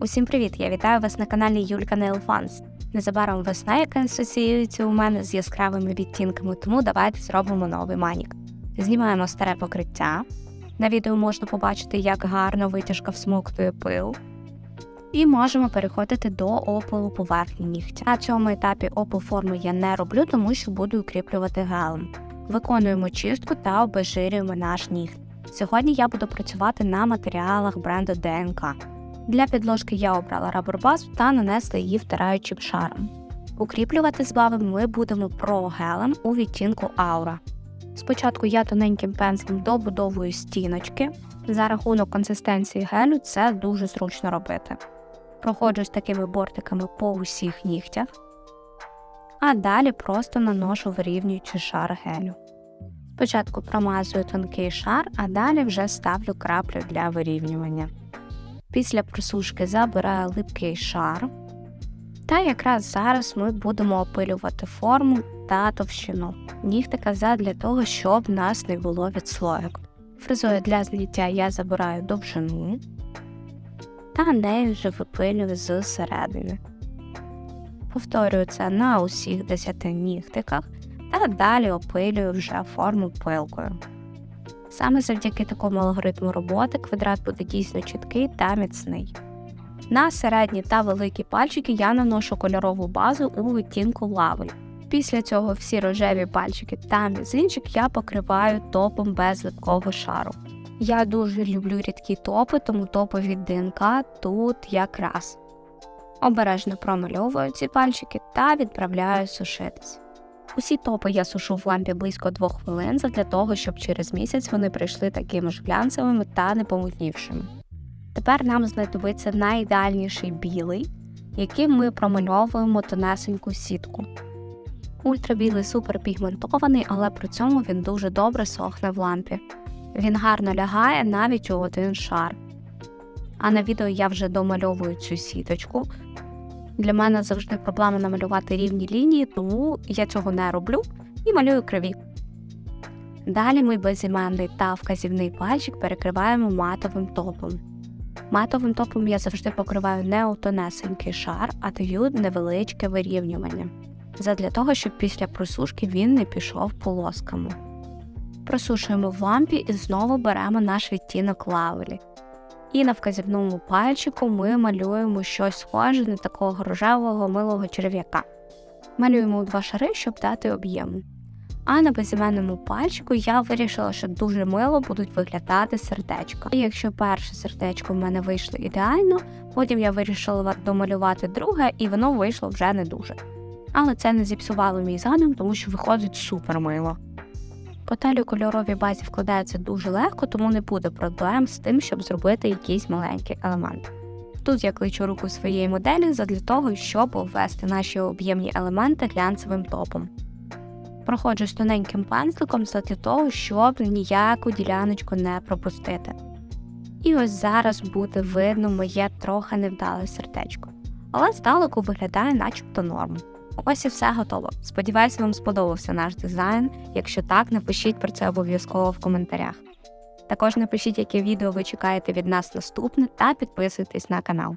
Усім привіт! Я вітаю вас на каналі Юлька Fans. Незабаром весна, яка асоціюється у мене з яскравими відтінками, тому давайте зробимо новий манік. Знімаємо старе покриття. На відео можна побачити, як гарно витяжка всмоктує пил. І можемо переходити до опилу поверхні нігтя. На цьому етапі опил форми я не роблю, тому що буду укріплювати гелем. Виконуємо чистку та обезжирюємо наш нігт. Сьогодні я буду працювати на матеріалах бренду ДНК. Для підложки я обрала раборбазу та нанесла її втираючим шаром. Укріплювати збави ми будемо про-гелем у відтінку аура. Спочатку я тоненьким пензлем добудовую стіночки. За рахунок консистенції гелю це дуже зручно робити. Проходжусь такими бортиками по усіх нігтях, а далі просто наношу вирівнюючий шар гелю. Спочатку промазую тонкий шар, а далі вже ставлю краплю для вирівнювання. Після просушки забираю липкий шар. Та якраз зараз ми будемо опилювати форму та товщину. Нігтика задля того, щоб нас не було відслоєк. Фрезою для зліття я забираю довжину та нею вже випилюю з середини. Повторюю це на усіх 10 нігтиках та далі опилюю вже форму пилкою. Саме завдяки такому алгоритму роботи квадрат буде дійсно чіткий та міцний. На середні та великі пальчики я наношу кольорову базу у відтінку лавель. Після цього всі рожеві пальчики та мізинчик я покриваю топом без липкого шару. Я дуже люблю рідкі топи, тому топи від ДНК тут якраз. Обережно промальовую ці пальчики та відправляю сушитись. Усі топи я сушу в лампі близько 2 хвилин для того, щоб через місяць вони прийшли такими ж глянцевими та непомутнівшими. Тепер нам знадобиться найідеальніший білий, яким ми промальовуємо тонесеньку сітку. Ультрабілий суперпігментований, але при цьому він дуже добре сохне в лампі. Він гарно лягає навіть у один шар. А на відео я вже домальовую цю сіточку. Для мене завжди проблема намалювати рівні лінії, тому я цього не роблю і малюю криві. Далі ми безіменний та вказівний пальчик перекриваємо матовим топом. Матовим топом я завжди покриваю не у тонесенький шар, а даю невеличке вирівнювання. Задля того, щоб після просушки він не пішов полосками. Просушуємо в лампі і знову беремо наш відтінок лавелі. І на вказівному пальчику ми малюємо щось схоже на такого рожевого милого черв'яка. Малюємо у два шари, щоб дати об'єму. А на безіменному пальчику я вирішила, що дуже мило будуть виглядати сердечка. І якщо перше сердечко в мене вийшло ідеально, потім я вирішила домалювати друге, і воно вийшло вже не дуже. Але це не зіпсувало мій задум, тому що виходить супер мило. Потелі кольоровій базі вкладаються дуже легко, тому не буде проблем з тим, щоб зробити якийсь маленький елемент. Тут я кличу руку своєї моделі задля того, щоб ввести наші об'ємні елементи глянцевим топом. Проходжу з тоненьким пензликом задля того, щоб ніяку діляночку не пропустити. І ось зараз буде видно моє трохи невдале сердечко. Але здалеку виглядає начебто норм. Ось і все готово. Сподіваюсь, вам сподобався наш дизайн. Якщо так, напишіть про це обов'язково в коментарях. Також напишіть, яке відео ви чекаєте від нас наступне, та підписуйтесь на канал.